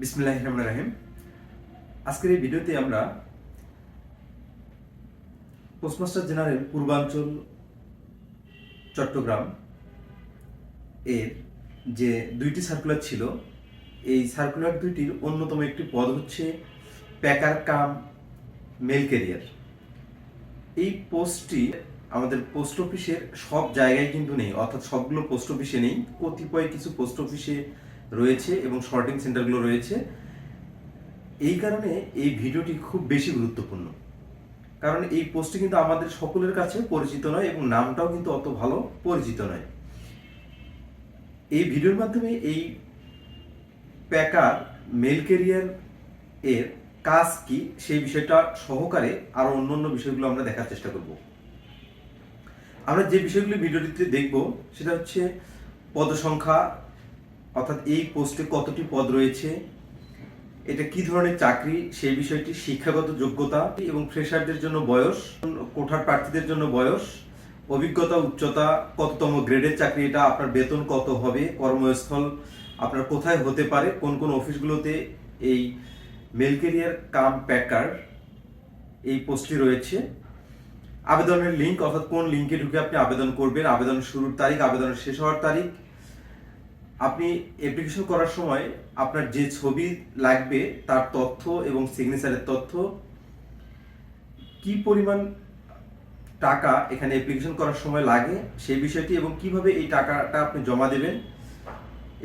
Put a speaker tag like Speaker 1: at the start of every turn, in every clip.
Speaker 1: বিসমিল্লাহ রহমান রাহিম আজকের এই ভিডিওতে আমরা পোস্টমাস্টার জেনারেল পূর্বাঞ্চল, চট্টগ্রাম এর যে দুইটি সার্কুলার ছিল, এই সার্কুলার দুইটির অন্যতম একটি পদ হচ্ছে প্যাকার কাম মেল ক্যারিয়ার এই পোস্টটি আমাদের পোস্ট অফিসের সব জায়গায় কিন্তু নেই, অর্থাৎ সবগুলো পোস্ট অফিসে নেই। কতিপয় কিছু পোস্ট অফিসে রয়েছে এবং শর্টিং সেন্টারগুলো রয়েছে। এই কারণে এই ভিডিওটি খুব বেশি গুরুত্বপূর্ণ। কারণ এই পোস্টটি কিন্তু আমাদের সকলের কাছে পরিচিত নয় এবং নামটাও কিন্তু অত ভালো পরিচিত নয়। এই ভিডিওর মাধ্যমে এই প্যাকার মেল ক্যারিয়ার এর কাজ কি সেই বিষয়টা সহকারে আরও অন্য বিষয়গুলো আমরা দেখার চেষ্টা করব। আমরা যে বিষয়গুলো ভিডিওটিতে দেখব, সেটা হচ্ছে পদসংখ্যা অর্থাৎ এই পোস্টে কতটি পদ রয়েছে, এটা কি ধরনের চাকরি, সেই বিষয়টি, শিক্ষাগত যোগ্যতা এবং ফ্রেশারদের জন্য বয়স, কোঠার প্রার্থীদের জন্য বয়স, অভিজ্ঞতা, উচ্চতা, কততম গ্রেডের চাকরি, এটা আপনার বেতন কত হবে, কর্মস্থল আপনার কোথায় হতে পারে, কোন কোন অফিসগুলোতে এই মেল ক্যারিয়ার কাম প্যাকার এই পোস্টটি রয়েছে। আবেদনের লিঙ্ক অর্থাৎ কোন লিঙ্কে ঢুকে আপনি আবেদন করবেন, আবেদন শুরুর তারিখ, আবেদনের শেষ হওয়ার তারিখ আপনি অ্যাপ্লিকেশন করার সময় আপনার যে ছবি লাগবে, তার তথ্য এবং সিগনেচারের তথ্য, কি পরিমাণ টাকা এখানে অ্যাপ্লিকেশন করার সময় লাগে, সেই বিষয়টি এবং কীভাবে এই টাকাটা আপনি জমা দেবেন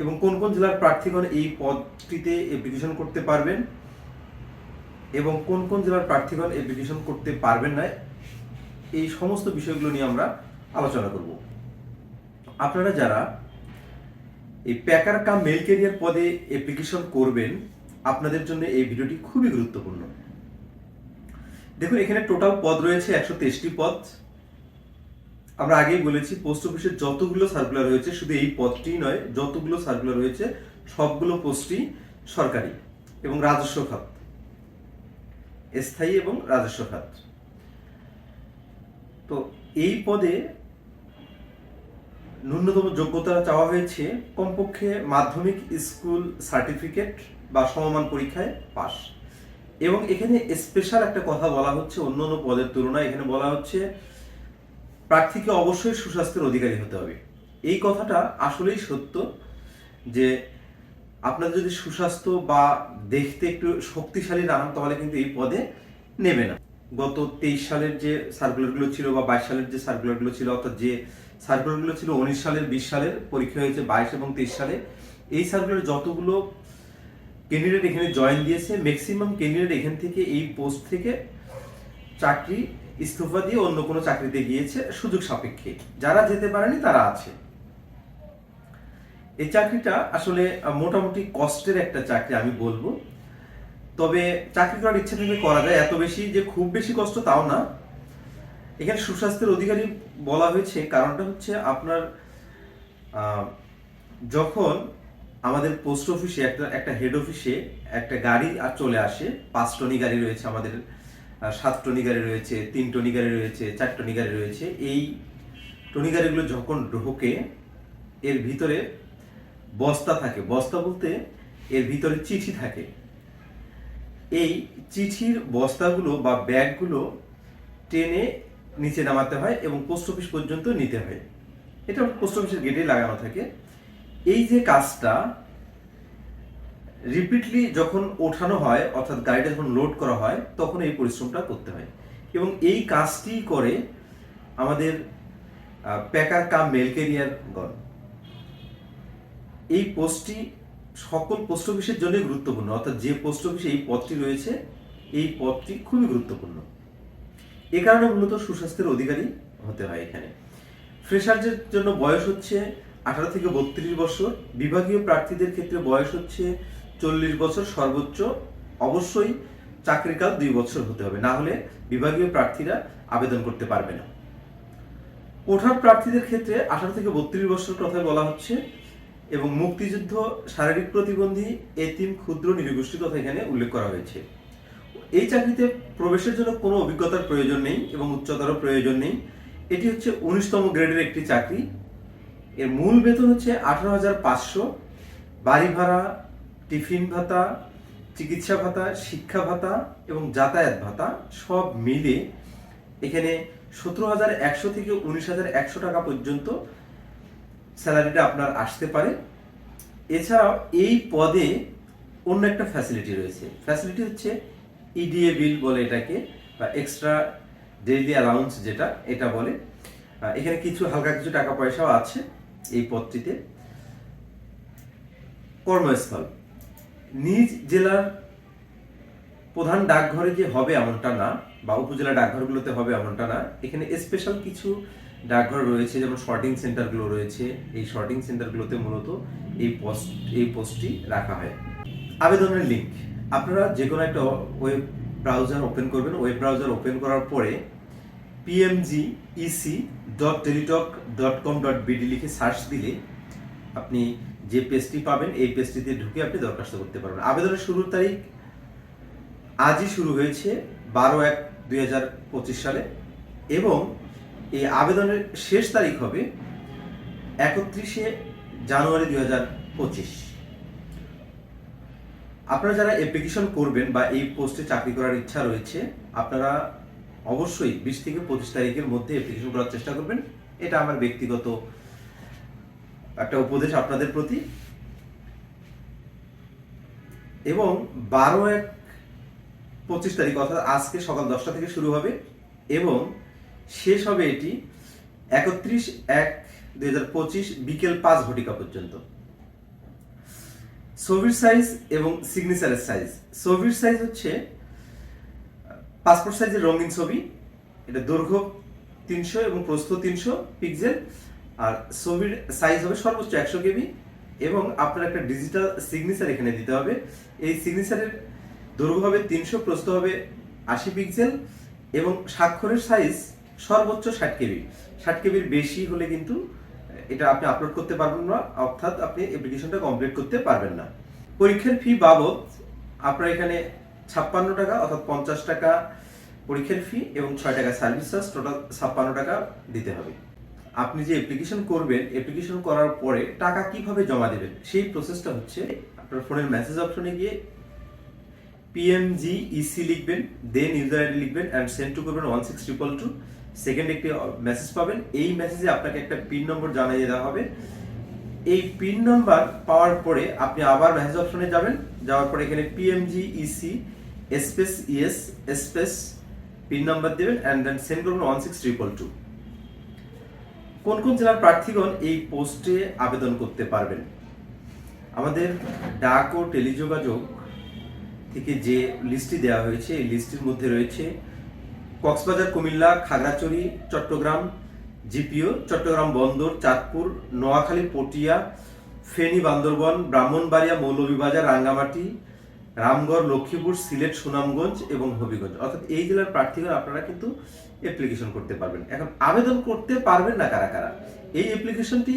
Speaker 1: এবং কোন কোন জেলার প্রার্থীগণ এই পদটিতে অ্যাপ্লিকেশন করতে পারবেন এবং কোন কোন জেলার প্রার্থীগণ অ্যাপ্লিকেশন করতে পারবেন না, এই সমস্ত বিষয়গুলো নিয়ে আমরা আলোচনা করব। আপনারা যারা এই প্যাকার কাম মেল ক্যারিয়ার পদে অ্যাপ্লিকেশন করবেন, আপনাদের জন্য এই ভিডিওটি খুবই গুরুত্বপূর্ণ। দেখুন, এখানে টোটাল পদ রয়েছে একশো তেইশটি পদ। আমরা আগেই বলেছি পোস্ট অফিসের যতগুলো সার্কুলার রয়েছে শুধু এই পদটি নয়, যতগুলো সার্কুলার রয়েছে সবগুলো পোস্টই সরকারি এবং রাজস্ব খাত। স্থায়ী এবং রাজস্ব খাত। তো এই পদে ন্যূনতম যোগ্যতা চাওয়া হয়েছে, কমপক্ষে মাধ্যমিক স্কুল সার্টিফিকেট বা সমমান পরীক্ষায় পাস এবং এখানে স্পেশাল একটা কথা বলা হচ্ছে, অন্য অন্য পদের তুলনায় এখানে বলা হচ্ছে, প্রার্থীকে অবশ্যই সুস্বাস্থ্যের অধিকারী হতে হবে। এই কথাটা আসলেই সত্য যে আপনাদের যদি সুস্বাস্থ্য বা দেখতে একটু শক্তিশালী না হন, তাহলে কিন্তু এই পদে নেবে না। গত তেইশ সালের যে সার্কুলারগুলো ছিল বা বাইশ সালের যে সার্কুলারগুলো ছিল, অর্থাৎ যে সার্কুলারগুলো ছিল উনিশ সালের, বিশ সালের, পরীক্ষা হয়েছে বাইশ এবং তেইশ সালে। এই সার্কুলার যতগুলো ক্যান্ডিডেট এখানে জয়েন দিয়েছে ম্যাক্সিমাম ক্যান্ডিডেট এখান থেকে এই পোস্ট থেকে চাকরি ইস্তফা দিয়ে অন্য কোনো চাকরিতে গিয়েছে সুযোগ সাপেক্ষে। যারা যেতে পারেনি তারা আছে। এই চাকরিটা আসলে মোটামুটি কষ্টের একটা চাকরি আমি বলব। তবে চাকরি করার ইচ্ছা থেকে করা যায়। এত বেশি যে খুব বেশি কষ্ট তাও না। এখানে সুস্বাস্থ্যের অধিকারী বলা হয়েছে, কারণটা হচ্ছে আপনার যখন আমাদের পোস্ট অফিসে একটা একটা হেড অফিসে একটা গাড়ি আর চলে আসে, পাঁচ টনি গাড়ি রয়েছে আমাদের সাত টনি গাড়ি রয়েছে, তিন টনি গাড়ি রয়েছে, চার টনি গাড়ি রয়েছে, এই টনি গাড়িগুলো যখন ঢোকে, এর ভিতরে বস্তা থাকে। বস্তা বলতে এর ভিতরে চিঠি থাকে। এই চিঠির বস্তাগুলো বা ব্যাগগুলো টেনে নিচে নামাতে হয় এবং পোস্ট অফিস পর্যন্ত নিতে হয়। এটা পোস্ট অফিসের গেটে লাগানো থাকে। এই যে কাজটা রিপিটলি যখন ওঠানো হয়, অর্থাৎ গাড়িটা যখন লোড করা হয়, তখন এই পরিশ্রমটা করতে হয়। এবং এই কাজটি করে আমাদের প্যাকার কাম মেল ক্যারিয়ারগণ এই পোস্টটি সকল পোস্ট অফিসের জন্য গুরুত্বপূর্ণ। অর্থাৎ যে পোস্ট অফিসে এই পদটি রয়েছে, এই পদটি খুবই গুরুত্বপূর্ণ। এ কারণে মূলত সুস্বাস্থ্যের অধিকারী হতে হয় এখানে। ফ্রেশারদের জন্য বয়স হচ্ছে আঠারো থেকে বত্রিশ বছর, বিভাগীয় প্রার্থীদের ক্ষেত্রে বয়স হচ্ছে চল্লিশ বছর সর্বোচ্চ, অবশ্যই চাকরিকাল দুই বছর হতে হবে, না হলে বিভাগীয় প্রার্থীরা আবেদন করতে পারবে না। কোঠার প্রার্থীদের ক্ষেত্রে আঠারো থেকে বত্রিশ বছর কথায় বলা হচ্ছে এবং মুক্তিযুদ্ধ, শারীরিক প্রতিবন্ধী, এতিম, ক্ষুদ্র নিরগোষ্ঠী কথা এখানে উল্লেখ করা হয়েছে। এই চাকরিতে প্রবেশের জন্য কোনো অভিজ্ঞতার প্রয়োজন নেই এবং উচ্চতর প্রয়োজন নেই। এটি হচ্ছে উনিশতম গ্রেডের একটি চাকরি। এর মূল বেতন হচ্ছে আঠারো হাজার পাঁচশো। বাড়ি ভাড়া, টিফিন ভাতা, চিকিৎসা ভাতা, শিক্ষা ভাতা এবং যাতায়াত ভাতা সব মিলে এখানে সতেরো হাজার একশো থেকে উনিশ হাজার একশো টাকা পর্যন্ত স্যালারিটা আপনার আসতে পারে। এছাড়াও এই পদে অন্য একটা ফ্যাসিলিটি রয়েছে। ফ্যাসিলিটি হচ্ছে ইডিএ বিল বলে এটাকে, বা এক্সট্রা ডেইলি অ্যালাউন্স যেটা, এটা বলে। এখানে কিছু, হালকা কিছু টাকা পয়সাও আছে এই পদটিতে। কর্মস্থল। নিজ জেলার প্রধান ডাকঘরে যে হবে এমনটা না, বা উপজেলা ডাকঘরগুলোতে হবে এমনটা না। এখানে স্পেশাল কিছু ডাকঘর রয়েছে, যেমন শর্টিং সেন্টারগুলো রয়েছে। এই শর্টিং সেন্টারগুলোতে মূলত এই পোস্ট এই পোস্টটি রাখা হয়। আবেদনের লিঙ্ক আপনারা যে কোনো একটা ওয়েব ব্রাউজার ওপেন করবেন। ওয়েব ব্রাউজার ওপেন করার পরে PMG EC dot Teletalk dot com dot BD লিখে সার্চ দিলে আপনি যে পেজটি পাবেন, এই পেজটিতে ঢুকে আপনি দরখাস্ত করতে পারবেন। আবেদনের শুরুর তারিখ আজই শুরু হয়েছে বারো এক দুই সালে এবং এই আবেদনের শেষ তারিখ হবে একত্রিশে জানুয়ারি দুই হাজার পঁচিশ। আপনারা যারা অ্যাপ্লিকেশন করবেন বা এই পোস্টে চাকরি করার ইচ্ছা রয়েছে, আপনারা অবশ্যই বিশ থেকে পঁচিশ তারিখের মধ্যে অ্যাপ্লিকেশন করার চেষ্টা করবেন। এটা আমার ব্যক্তিগত একটা উপদেশ আপনাদের প্রতি। এবং বারো এক পঁচিশ তারিখ, অর্থাৎ আজকে সকাল দশটা থেকে শুরু হবে, এবং শেষ হবে এটি একত্রিশ এক দুই বিকেল পাঁচ ঘটিকা পর্যন্ত। ছবির সাইজ এবং সিগনেচারের সাইজ ছবির সাইজ হচ্ছে পাসপোর্ট সাইজের রঙিন ছবি। এটা দৈর্ঘ্য তিনশো এবং প্রস্থ তিনশো পিক্সেল আর ছবির সাইজ হবে সর্বোচ্চ একশো কেবি। এবং আপনার একটা ডিজিটাল সিগনেচার এখানে দিতে হবে। এই সিগনেচারের দৈর্ঘ্য হবে তিনশো, প্রস্থ হবে আশি পিক্সেল এবং স্বাক্ষরের সাইজ সর্বোচ্চ ষাট কেবি। ষাট কেবির বেশি হলে কিন্তু এটা আপনি আপলোড করতে পারবেন না, অর্থাৎ আপনি অ্যাপ্লিকেশনটা কমপ্লিট করতে পারবেন না। পরীক্ষার ফি বাবদ আপনার এখানে ছাপ্পান্ন টাকা অর্থাৎ পঞ্চাশ টাকা পরীক্ষার ফি এবং ছয় টাকা সার্ভিস চার্জ টোটাল ছাপ্পান্ন টাকা দিতে হবে। আপনি যে অ্যাপ্লিকেশন করবেন অ্যাপ্লিকেশন করার পরে টাকা কীভাবে জমা দেবেন? সেই প্রসেসটা হচ্ছে আপনার ফোনের মেসেজ অপশনে গিয়ে পিএমজি ইসি লিখবেন দেন ইউজার আইডি লিখবেন অ্যান্ড সেন্ড টু করবেন one six triple two second একটি মেসেজ পাবেন। এই মেসেজে আপনাকে একটা পিন নম্বর জানিয়ে দেওয়া হবে। এই পিন নম্বর পাওয়ার পরে আপনি আবার মেসেজ অপশনে যাবেন। যাওয়ার পরে এখানে PMG EC space ES space PIN number দেবেন অ্যান্ড দেন সেন্ড করবেন ওয়ান সিক্স ট্রিপল টু কোন কোন জেলার প্রার্থীগণ এই পোস্টে আবেদন করতে পারবেন? আমাদের ডাক ও টেলিযোগাযোগ থেকে যে লিস্টটি দেওয়া হয়েছে, এই লিস্টের মধ্যে রয়েছে কক্সবাজার, কুমিল্লা, খাগড়াছড়ি, চট্টগ্রাম, জিপিও, চট্টগ্রাম বন্দর, চাঁদপুর, নোয়াখালী, পটিয়া, ফেনী, বান্দরবন, ব্রাহ্মণবাড়িয়া, মৌলভীবাজার, রাঙ্গামাটি, রামগড়, লক্ষ্মীপুর, সিলেট, সুনামগঞ্জ এবং হবিগঞ্জ। অর্থাৎ এই জেলার প্রার্থীগণ আপনারা কিন্তু অ্যাপ্লিকেশন করতে পারবেন। এখন আবেদন করতে পারবেন না কারা কারা? এই অ্যাপ্লিকেশনটি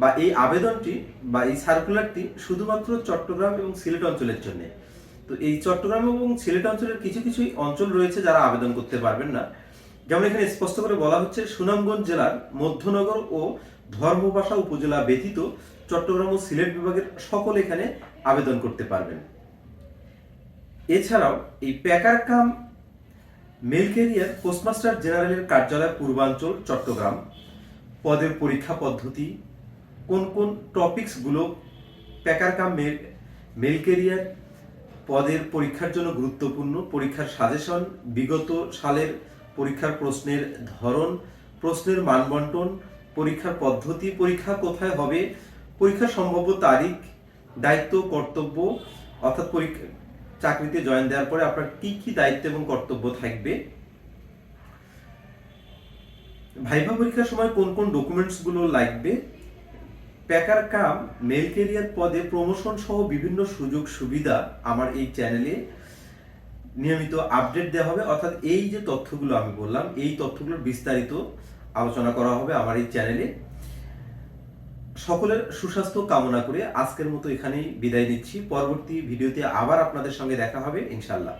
Speaker 1: বা এই আবেদনটি বা এই সার্কুলারটি শুধুমাত্র চট্টগ্রাম এবং সিলেট অঞ্চলের জন্য। তো এই চট্টগ্রাম এবং সিলেট অঞ্চলের কিছু কিছু অঞ্চল রয়েছে যারা আবেদন করতে পারবেন না। যেমন এখানে স্পষ্ট করে বলা হচ্ছে, সুনামগঞ্জ জেলার মধ্যনগর ও ধর্মপাশা উপজেলা ব্যতীত চট্টগ্রাম ও সিলেট বিভাগের সকল এখানে আবেদন করতে পারবেন। এছাড়াও এই packer cum mail carrier postmaster জেনারেলের কার্যালয় পূর্বাঞ্চল, চট্টগ্রাম। পদের পরীক্ষা পদ্ধতি, কোন কোন টপিকসগুলো packer cum mail mail carrier পদের পরীক্ষার জন্য গুরুত্বপূর্ণ। পরীক্ষার সাজেশন বিগত সালের পরীক্ষার প্রশ্নের ধরন, প্রশ্নের মানবন্টন, পরীক্ষার পদ্ধতি, পরীক্ষা কোথায় হবে পরীক্ষার সম্ভাব্য তারিখ, দায়িত্ব, কর্তব্য, অর্থাৎ পরীক্ষা, চাকরিতে জয়েন দেওয়ার পরে আপনার কি কি দায়িত্ব এবং কর্তব্য থাকবে? ভাইভা পরীক্ষার সময় কোন কোন ডকুমেন্টসগুলো লাগবে? প্যাকার কাম, মেল ক্যারিয়ার পদে প্রমোশন সহ বিভিন্ন সুযোগ সুবিধা আমার এই চ্যানেলে নিয়মিত আপডেট দেওয়া হবে। অর্থাৎ এই যে তথ্যগুলো আমি বললাম, এই তথ্যগুলোর বিস্তারিত আলোচনা করা হবে আমার এই চ্যানেলে সকলের সুস্বাস্থ্য কামনা করে আজকের মতো এখানেই বিদায় নিচ্ছি। পরবর্তী ভিডিওতে আবার আপনাদের সঙ্গে দেখা হবে ইনশাল্লাহ